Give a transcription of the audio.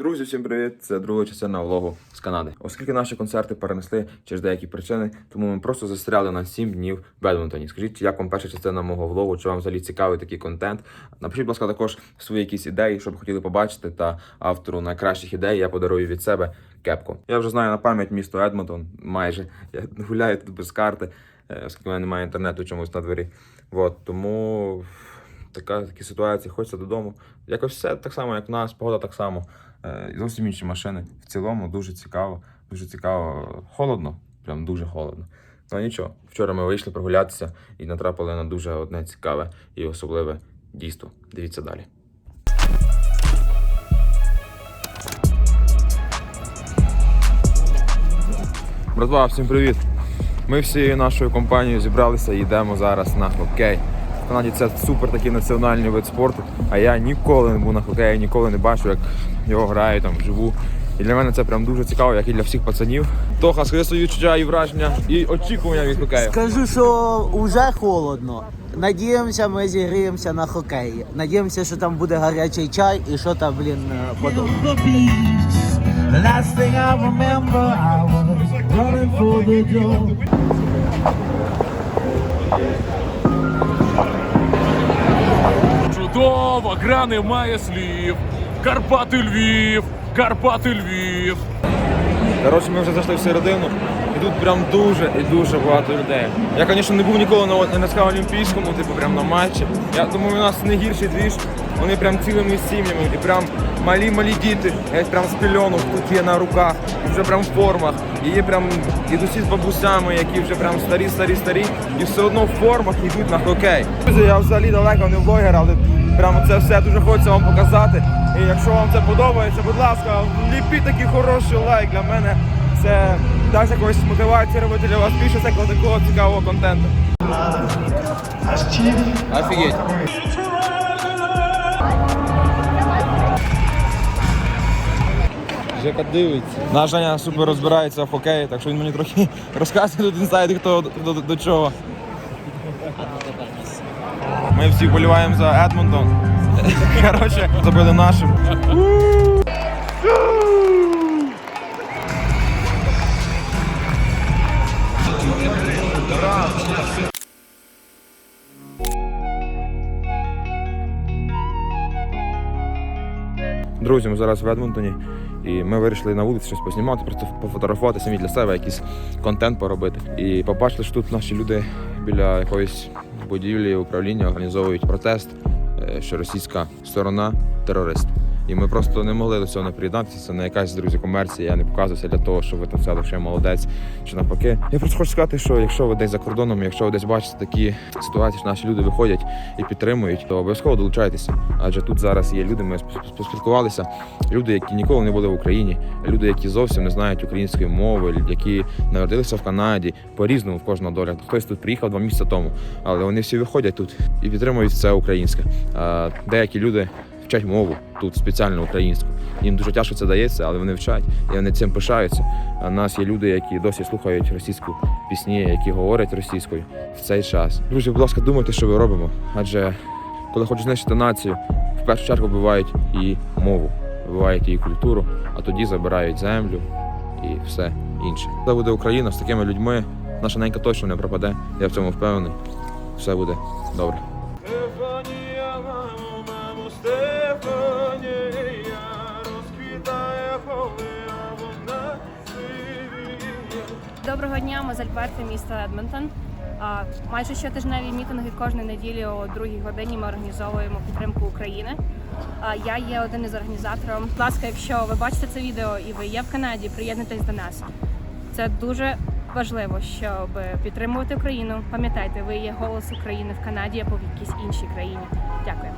Друзі, всім привіт! Це друга частина влогу з Канади. Оскільки наші концерти перенесли через деякі причини, тому ми просто застряли на 7 днів в Едмонтоні. Скажіть, як вам перша частина мого влогу, чи вам взагалі цікавий такий контент? Напишіть, будь ласка, також свої якісь ідеї, що б хотіли побачити, та автору найкращих ідей я подарую від себе кепку. Я вже знаю на пам'ять місто Едмонтон, майже. Я гуляю тут без карти, е, оскільки в мене немає інтернету чомусь на дворі. Вот, тому така, такі ситуації, хочеться додому. Якось все так само, як в нас, погода так само. Е, і Зовсім інші машини. В цілому дуже цікаво, дуже цікаво. Холодно, прям дуже холодно. Ну нічого. Вчора ми вийшли прогулятися і натрапили на дуже одне цікаве і особливе дійство. Дивіться далі. Братва, всім привіт! Ми всією нашою компанією зібралися і йдемо зараз на хокей. В Канаді це супер такий національний вид спорту. А я ніколи не був на хокеї, ніколи не бачу, як його грають там вживу. І для мене це прям дуже цікаво, як і для всіх пацанів. Тоха, скажи свої відчуття і враження і очікування від хокею. Скажу, що вже холодно. Надіємося, ми зігріємося на хокеї. Надіємося, що там буде гарячий чай і що там, блін, е, was running. Чудово, гра не має слів. Карпати Львів, Карпати Львів. Коротше, ми вже зайшли в середину, і тут прям дуже і дуже багато людей. Я, звісно, не був ніколи на, на НСК Олімпійському, типу прям на матчі. Я думаю, у нас не гірший двіж. Вони прям цілими сім'ями, і прям малі-малі діти, геть прям з пільонок тут є на руках, і вже прям в формах. І є прям дідусі з бабусями, які вже прям старі, старі, старі, і все одно в формах йдуть на хокей. Друзі, я взагалі далеко не блогер, але прямо це все дуже хочеться вам показати. І якщо вам це подобається, будь ласка, ліпіть такий хороший лайк для мене. Це дасть якоїсь мотивації робити для вас більше такого такого цікавого контенту. Офігеть. Жека дивиться. Наш Женя супер розбирається в хокеї, так що він мені трохи розказує тут інсайди, хто до, до, до чого. Ми всі вболіваємо за Едмонтон. Коротше, забили нашим. Друзі, ми зараз в Едмонтоні, і ми вирішили на вулиці щось познімати, просто пофотографувати самі для себе, якийсь контент поробити. І побачили, що тут наші люди біля якоїсь будівлі управління організовують протест, е, що російська сторона терорист. І ми просто не могли до цього не приєднатися. Це не якась друзі комерція. Я не показувався для того, щоб ви там сказали, що я молодець чи навпаки. Я просто хочу сказати, що якщо ви десь за кордоном, якщо ви десь бачите такі ситуації, що наші люди виходять і підтримують, то обов'язково долучайтеся. Адже тут зараз є люди. Ми поспілкувалися. Люди, які ніколи не були в Україні, люди, які зовсім не знають української мови, які народилися в Канаді, по-різному в кожного доля. Хтось тут приїхав два місяці тому, але вони всі виходять тут і підтримують це українське. Деякі люди вчать мову тут спеціально українську. Їм дуже тяжко це дається, але вони вчать і вони цим пишаються. В нас є люди, які досі слухають російську пісні, які говорять російською в цей час. Друзі, будь ласка, думайте, що ви робимо. Адже коли хочуть знищити націю, в першу чергу вбивають і мову, вбивають її культуру, а тоді забирають землю і все інше. Це буде Україна з такими людьми. Наша ненька точно не пропаде. Я в цьому впевнений. Все буде добре. Доброго дня, ми з Альберти, місто Едмонтон. Майже щотижневі мітинги кожної неділі о другій годині ми організовуємо підтримку України. Я є один із організаторів. Будь ласка, якщо ви бачите це відео і ви є в Канаді, приєднуйтесь до нас. Це дуже важливо, щоб підтримувати Україну. Пам'ятайте, ви є голос України в Канаді або в якійсь іншій країні. Дякую.